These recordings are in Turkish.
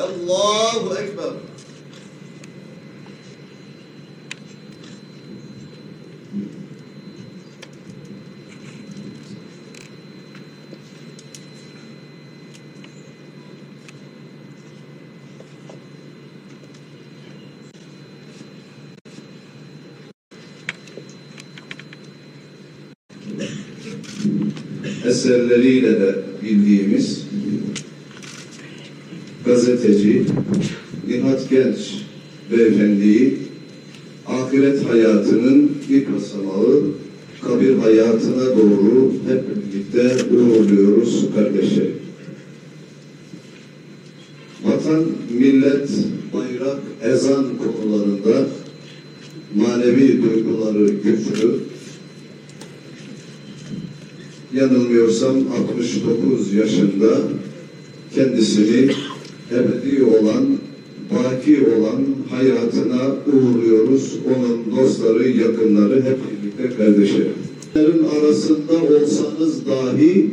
Allahu Ekber. eserleriyle de bildiğimiz gazeteci Nihat Genç beyefendiyi ahiret hayatının ilk basamağı kabir hayatına doğru hep birlikte uğurluyoruz kardeşlerim. Vatan, millet, bayrak, ezan konularında manevi duyguları güçlü, yanılmıyorsam 69 yaşında kendisini ebedi olan, baki olan hayatına uğurluyoruz. Onun dostları, yakınları hep birlikte kardeşlerim. Onların arasında olsanız dahi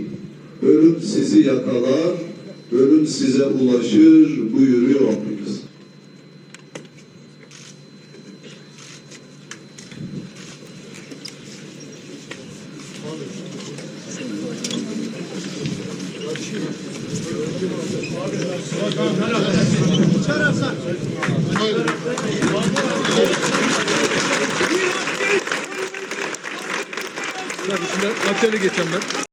ölüm sizi yakalar, ölüm size ulaşır buyuruyor Rabbimiz. Tabii şimdi Maçeli geçeceğim ben.